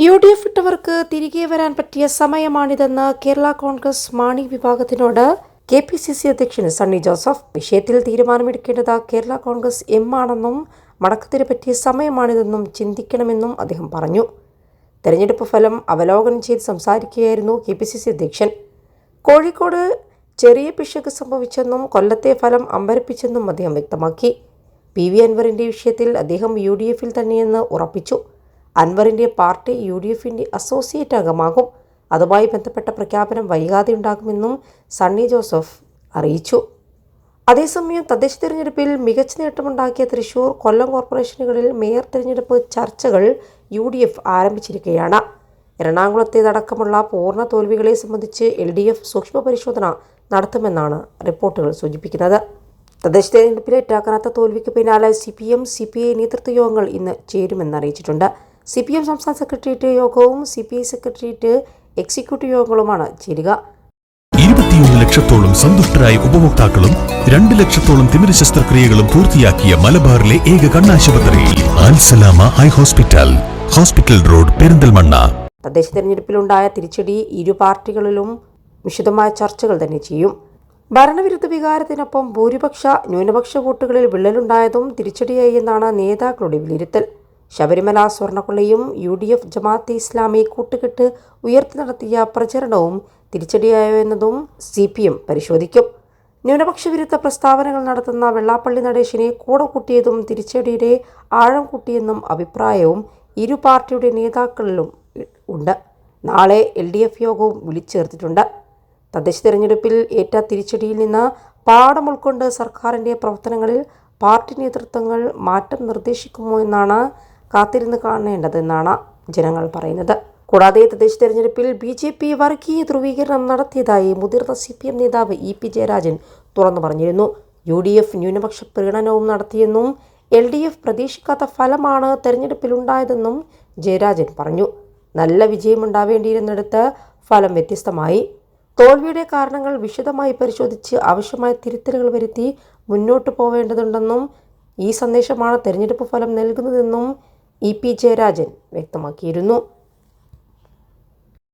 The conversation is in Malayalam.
യു ഡി എഫ് ഇട്ടവർക്ക് തിരികെ വരാൻ പറ്റിയ സമയമാണിതെന്ന് കേരള കോൺഗ്രസ് മാണി വിഭാഗത്തിനോട് കെ പി സി സി അധ്യക്ഷൻ സണ്ണി ജോസഫ്. വിഷയത്തിൽ തീരുമാനമെടുക്കേണ്ടത് കേരള കോൺഗ്രസ് എം ആണെന്നും മടക്കത്തിന് പറ്റിയ സമയമാണിതെന്നും ചിന്തിക്കണമെന്നും അദ്ദേഹം പറഞ്ഞു. തെരഞ്ഞെടുപ്പ് ഫലം അവലോകനം ചെയ്ത് സംസാരിക്കുകയായിരുന്നു കെ പി സി സി അധ്യക്ഷൻ. കോഴിക്കോട് ചെറിയ പിശക് സംഭവിച്ചെന്നും കൊല്ലത്തെ ഫലം അമ്പരപ്പിച്ചെന്നും അദ്ദേഹം വ്യക്തമാക്കി. പി വി അൻവറിന്റെ വിഷയത്തിൽ അദ്ദേഹം യു ഡി എഫിൽ തന്നെയെന്ന് ഉറപ്പിച്ചു. അൻവറിന്റെ പാർട്ടി യു ഡി എഫിന്റെ അസോസിയേറ്റ് അംഗമാകും. അതുമായി ബന്ധപ്പെട്ട പ്രഖ്യാപനം വൈകാതെ ഉണ്ടാകുമെന്നും സണ്ണി ജോസഫ് അറിയിച്ചു. അതേസമയം തദ്ദേശ തിരഞ്ഞെടുപ്പിൽ മികച്ച നേട്ടമുണ്ടാക്കിയ തൃശൂർ കൊല്ലം കോർപ്പറേഷനുകളിൽ മേയർ തിരഞ്ഞെടുപ്പ് ചർച്ചകൾ യു ഡി എഫ് ആരംഭിച്ചിരിക്കുകയാണ്. എറണാകുളത്തേതടക്കമുള്ള പൂർണ തോൽവികളെ സംബന്ധിച്ച് എൽ ഡി എഫ് സൂക്ഷ്മ പരിശോധന നടത്തുമെന്നാണ് റിപ്പോർട്ടുകൾ സൂചിപ്പിക്കുന്നത്. തദ്ദേശ തിരഞ്ഞെടുപ്പിൽ ഏറ്റാക്കാത്ത തോൽവിക്ക് പിന്നാലെ C P M C P I നേതൃത്വ യോഗങ്ങൾ ഇന്ന് ചേരുമെന്ന് അറിയിച്ചിട്ടുണ്ട്. സി പി എം സംസ്ഥാന സെക്രട്ടേറിയറ്റ് യോഗവും C P I secretariat executive യോഗങ്ങളുമാണ്. ചേരുക. ഇരുപത്തിയൊന്ന് ലക്ഷത്തോളം സന്തുഷ്ടരായ ഉപഭോക്താക്കളും രണ്ട് ലക്ഷത്തോളം തിമിര ശസ്ത്രക്രിയകളും പൂർത്തിയാക്കിയ മലബാറിലെ ഏക കണ്ണാശുപത്രിയിൽ Alsalama eye hospital hospital road Perinthalmanna. തദ്ദേശ തെരഞ്ഞെടുപ്പിലുണ്ടായ തിരിച്ചടി ഇരു പാർട്ടികളിലും വിശദമായ ചർച്ചകൾ തന്നെ ചെയ്യും. ഭരണവിരുദ്ധ വികാരത്തിനൊപ്പം ഭൂരിപക്ഷ ന്യൂനപക്ഷ വോട്ടുകളിൽ വിള്ളലുണ്ടായതും തിരിച്ചടിയായി എന്നാണ് നേതാക്കളുടെ വിലയിരുത്തൽ. Sabarimala സ്വർണക്കൊള്ളയും U D F Jamaate Islami കൂട്ടുകെട്ട് ഉയർത്തി നടത്തിയ പ്രചരണവും തിരിച്ചടിയായോ എന്നതും സി പി എം പരിശോധിക്കും. ന്യൂനപക്ഷ വിരുദ്ധ പ്രസ്താവനകൾ നടത്തുന്ന വെള്ളാപ്പള്ളി നടേശിനെ കൂടെ കൂട്ടിയതും തിരിച്ചടിയുടെ ആഴം കൂട്ടിയെന്നും അഭിപ്രായവും ഇരു പാർട്ടിയുടെ നേതാക്കളിലും ഉണ്ട്. നാളെ എൽ ഡി എഫ് യോഗവും വിളിച്ചേർത്തിട്ടുണ്ട്. തദ്ദേശ തെരഞ്ഞെടുപ്പിൽ ഏറ്റ തിരിച്ചടിയിൽ നിന്ന് പാഠം ഉൾക്കൊണ്ട് സർക്കാരിന്റെ പ്രവർത്തനങ്ങളിൽ പാർട്ടി നേതൃത്വങ്ങൾ മാറ്റം നിർദ്ദേശിക്കുമോ എന്നാണ് കാത്തിരുന്ന് കാണേണ്ടതെന്നാണ് ജനങ്ങൾ പറയുന്നത്. കൂടാതെ തദ്ദേശ തെരഞ്ഞെടുപ്പിൽ ബി ജെ പി വർഗീയ ധ്രുവീകരണം നടത്തിയതായി മുതിർന്ന സി പി എം നേതാവ് ഇ പി ജയരാജൻ തുറന്നു പറഞ്ഞിരുന്നു. യു ഡി എഫ് ന്യൂനപക്ഷ പ്രീണനവും നടത്തിയെന്നും എൽ ഡി എഫ് പ്രതീക്ഷിക്കാത്ത ഫലമാണ് തെരഞ്ഞെടുപ്പിലുണ്ടായതെന്നും ജയരാജൻ പറഞ്ഞു. നല്ല വിജയമുണ്ടാവേണ്ടിയിരുന്നിടത്ത് ഫലം വ്യത്യസ്തമായി. തോൽവിയുടെ കാരണങ്ങൾ വിശദമായി പരിശോധിച്ച് ആവശ്യമായ തിരുത്തലുകൾ വരുത്തി മുന്നോട്ട് പോവേണ്ടതുണ്ടെന്നും ഈ സന്ദേശമാണ് തെരഞ്ഞെടുപ്പ് ഫലം നൽകുന്നതെന്നും ഇ പി ജയരാജൻ വ്യക്തമാക്കിയിരുന്നു